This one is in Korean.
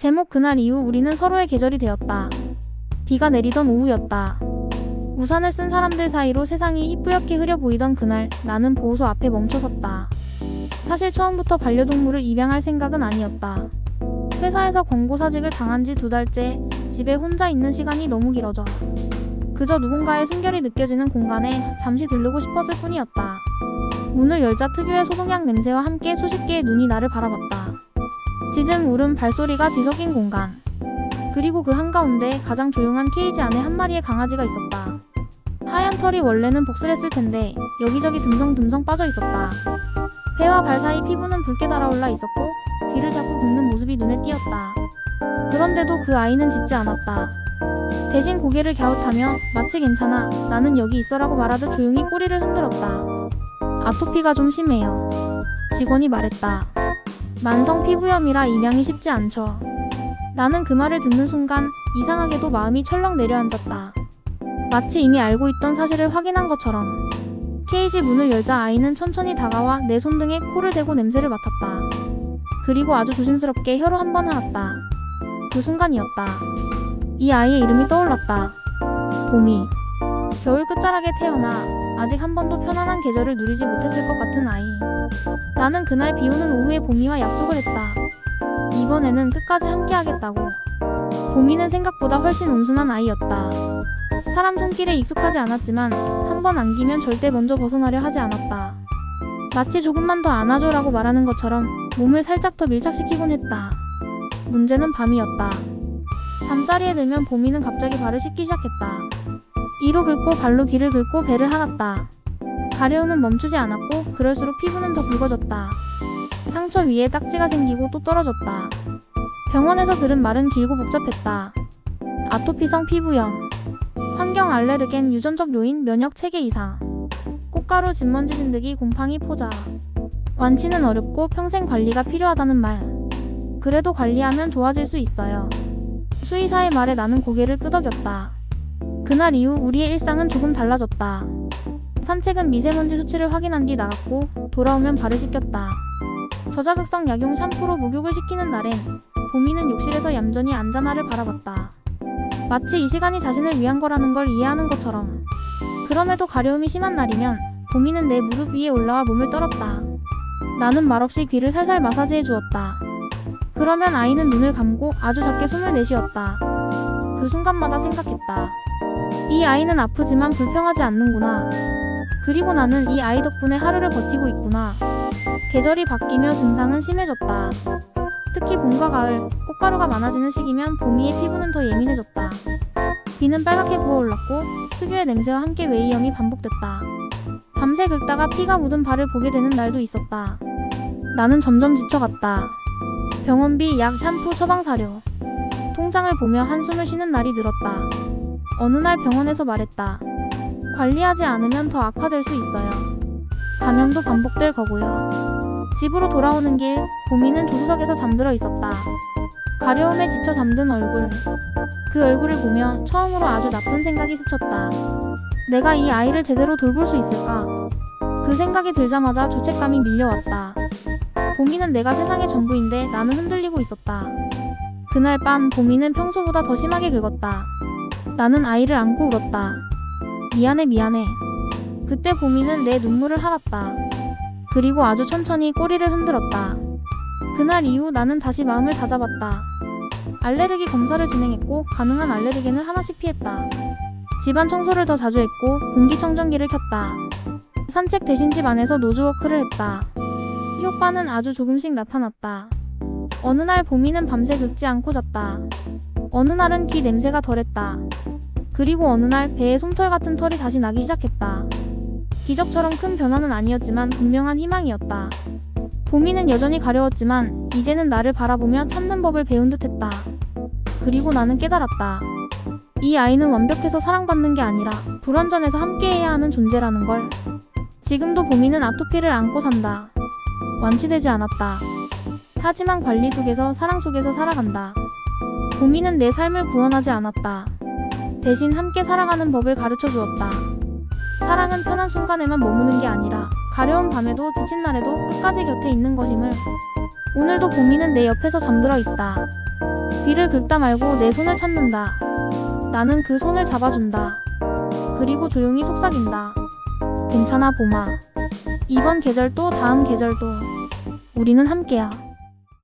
제목 그날 이후 우리는 서로의 계절이 되었다. 비가 내리던 오후였다. 우산을 쓴 사람들 사이로 세상이 희뿌옇게 흐려 보이던 그날 나는 보호소 앞에 멈춰섰다. 사실 처음부터 반려동물을 입양할 생각은 아니었다. 회사에서 권고사직을 당한 지 두 달째 집에 혼자 있는 시간이 너무 길어져. 그저 누군가의 숨결이 느껴지는 공간에 잠시 들르고 싶었을 뿐이었다. 문을 열자 특유의 소독약 냄새와 함께 수십 개의 눈이 나를 바라봤다. 짖음 울음 발소리가 뒤섞인 공간. 그리고 그 한가운데 가장 조용한 케이지 안에 한 마리의 강아지가 있었다. 하얀 털이 원래는 복슬했을 텐데 여기저기 듬성듬성 빠져 있었다. 배와 발 사이 피부는 붉게 달아올라 있었고 귀를 자꾸 긁는 모습이 눈에 띄었다. 그런데도 그 아이는 짖지 않았다. 대신 고개를 갸웃하며 마치 괜찮아 나는 여기 있어라고 말하듯 조용히 꼬리를 흔들었다. 아토피가 좀 심해요. 직원이 말했다. 만성 피부염이라 입양이 쉽지 않죠. 나는 그 말을 듣는 순간 이상하게도 마음이 철렁 내려앉았다. 마치 이미 알고 있던 사실을 확인한 것처럼. 케이지 문을 열자 아이는 천천히 다가와 내 손등에 코를 대고 냄새를 맡았다. 그리고 아주 조심스럽게 혀로 한 번 하았다. 그 순간이었다. 이 아이의 이름이 떠올랐다. 봄이. 겨울 끝자락에 태어나 아직 한 번도 편안한 계절을 누리지 못했을 것 같은 아이. 나는 그날 비 오는 오후에 봄이와 약속을 했다. 이번에는 끝까지 함께 하겠다고. 봄이는 생각보다 훨씬 온순한 아이였다. 사람 손길에 익숙하지 않았지만 한 번 안기면 절대 먼저 벗어나려 하지 않았다. 마치 조금만 더 안아줘라고 말하는 것처럼 몸을 살짝 더 밀착시키곤 했다. 문제는 밤이었다. 잠자리에 들면 봄이는 갑자기 발을 씻기 시작했다. 이로 긁고 발로 귀를 긁고 배를 하았다. 가려움은 멈추지 않았고 그럴수록 피부는 더 붉어졌다. 상처 위에 딱지가 생기고 또 떨어졌다. 병원에서 들은 말은 길고 복잡했다. 아토피성 피부염, 환경 알레르겐 유전적 요인 면역 체계 이상, 꽃가루 진먼지 진드기 곰팡이 포자. 완치는 어렵고 평생 관리가 필요하다는 말. 그래도 관리하면 좋아질 수 있어요. 수의사의 말에 나는 고개를 끄덕였다. 그날 이후 우리의 일상은 조금 달라졌다. 산책은 미세먼지 수치를 확인한 뒤 나갔고 돌아오면 발을 씻겼다. 저자극성 약용 샴푸로 목욕을 시키는 날엔 봄이는 욕실에서 얌전히 앉아 나를 바라봤다. 마치 이 시간이 자신을 위한 거라는 걸 이해하는 것처럼. 그럼에도 가려움이 심한 날이면 봄이는 내 무릎 위에 올라와 몸을 떨었다. 나는 말없이 귀를 살살 마사지해 주었다. 그러면 아이는 눈을 감고 아주 작게 숨을 내쉬었다. 그 순간마다 생각했다. 이 아이는 아프지만 불평하지 않는구나. 그리고 나는 이 아이 덕분에 하루를 버티고 있구나. 계절이 바뀌며 증상은 심해졌다. 특히 봄과 가을, 꽃가루가 많아지는 시기면 봄이의 피부는 더 예민해졌다. 귀는 빨갛게 부어올랐고 특유의 냄새와 함께 웨이염이 반복됐다. 밤새 긁다가 피가 묻은 발을 보게 되는 날도 있었다. 나는 점점 지쳐갔다. 병원비, 약, 샴푸, 처방사료. 통장을 보며 한숨을 쉬는 날이 늘었다. 어느 날 병원에서 말했다. 관리하지 않으면 더 악화될 수 있어요. 감염도 반복될 거고요. 집으로 돌아오는 길, 보미는 조수석에서 잠들어 있었다. 가려움에 지쳐 잠든 얼굴. 그 얼굴을 보며 처음으로 아주 나쁜 생각이 스쳤다. 내가 이 아이를 제대로 돌볼 수 있을까? 그 생각이 들자마자 죄책감이 밀려왔다. 보미는 내가 세상의 전부인데 나는 흔들리고 있었다. 그날 밤 보미는 평소보다 더 심하게 긁었다. 나는 아이를 안고 울었다. 미안해 미안해. 그때 보미는 내 눈물을 할았다. 그리고 아주 천천히 꼬리를 흔들었다. 그날 이후 나는 다시 마음을 다잡았다. 알레르기 검사를 진행했고 가능한 알레르겐을 하나씩 피했다. 집안 청소를 더 자주 했고 공기청정기를 켰다. 산책 대신 집 안에서 노즈워크를 했다. 효과는 아주 조금씩 나타났다. 어느 날 보미는 밤새 긁지 않고 잤다. 어느 날은 귀 냄새가 덜했다. 그리고 어느 날 배에 솜털 같은 털이 다시 나기 시작했다. 기적처럼 큰 변화는 아니었지만 분명한 희망이었다. 보미는 여전히 가려웠지만 이제는 나를 바라보며 참는 법을 배운 듯했다. 그리고 나는 깨달았다. 이 아이는 완벽해서 사랑받는 게 아니라 불완전해서 함께해야 하는 존재라는 걸. 지금도 보미는 아토피를 안고 산다. 완치되지 않았다. 하지만 관리 속에서 사랑 속에서 살아간다. 보미는 내 삶을 구원하지 않았다. 대신 함께 사랑하는 법을 가르쳐 주었다. 사랑은 편한 순간에만 머무는 게 아니라 가려운 밤에도 지친 날에도 끝까지 곁에 있는 것임을 오늘도 봄이는 내 옆에서 잠들어 있다. 귀를 긁다 말고 내 손을 찾는다. 나는 그 손을 잡아준다. 그리고 조용히 속삭인다. 괜찮아 봄아. 이번 계절도 다음 계절도 우리는 함께야.